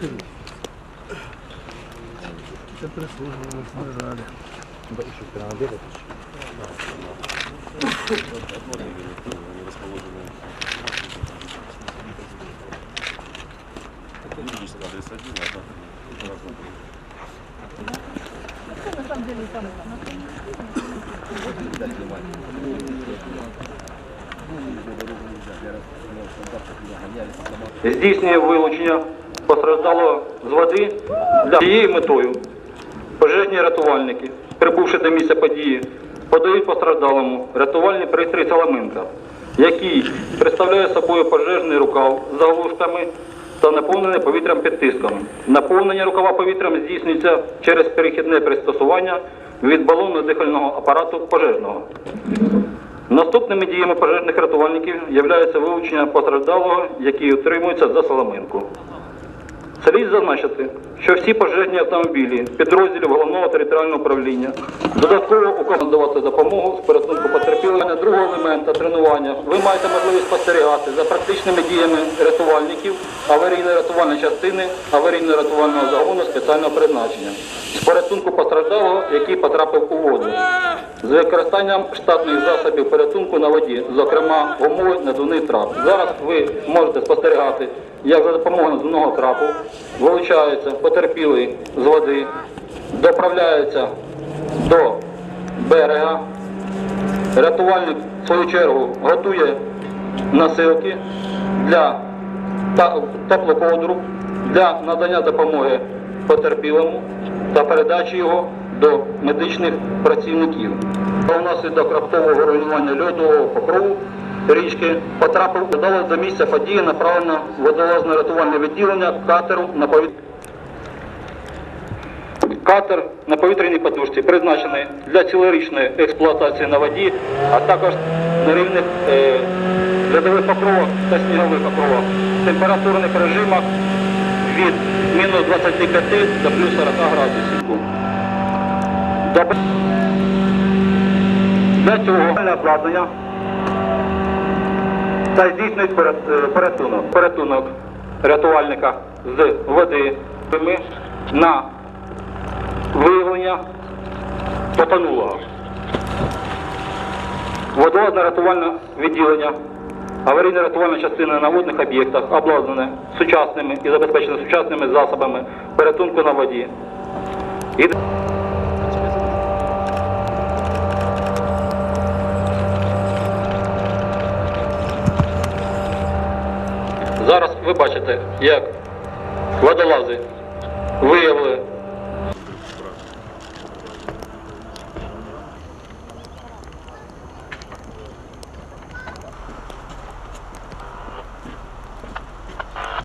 слышали? Это прислуживали, снаряжали. Да, еще вчера на обед Юридический постраждалого з води для цією метою. Пожежні рятувальники, прибувши до місця події, подають постраждалому рятувальний пристрій Соломинка, який представляє собою пожежний рукав з заглушками та наповнений повітрям під тиском. Наповнення рукава повітрям здійснюється через перехідне пристосування від балонно дихального апарату пожежного. Наступними діями пожежних рятувальників є вилучення постраждалого, який утримується за соломинку. Слід зазначити, що всі пожежні автомобілі підрозділів головного територіального управління додатково указано давати допомогу з порятунку потерпілого. Другого елемента тренування ви маєте можливість спостерігати за практичними діями рятувальників аварійно-рятувальної частини аварійно-рятувального загону спеціального призначення з порятунку постраждалого, який потрапив у воду з використанням штатних засобів порятунку на воді, зокрема гумовий надувний трап. Зараз ви можете спостерігати, як за допомогою надувного трапу вилучається потерпілий з води, доправляється до берега. Рятувальник, в свою чергу, готує насилки для теплоковдру для надання допомоги потерпілому та передачі його до медичних працівників. Внаслідок раптового руйнування льоду покрову річки потрапив удало до місця події направлено водолазне рятувальне відділення катеру на повітря. Катер на повітряній подушці призначений для цілорічної експлуатації на воді, а також на рівних е, льодових покровах та снігових покровах в температурних режимах від мінус 25 до плюс 40 градусів. Для цього обладнання та здійснюють перед- е, порятунок. Порятунок рятувальника з води на виявлення потонулого. Водолазне рятувальне відділення, аварійна рятувальна частина на водних об'єктах обладнане сучасними і забезпечене сучасними засобами порятунку на воді. І... Зараз ви бачите, як водолази виявили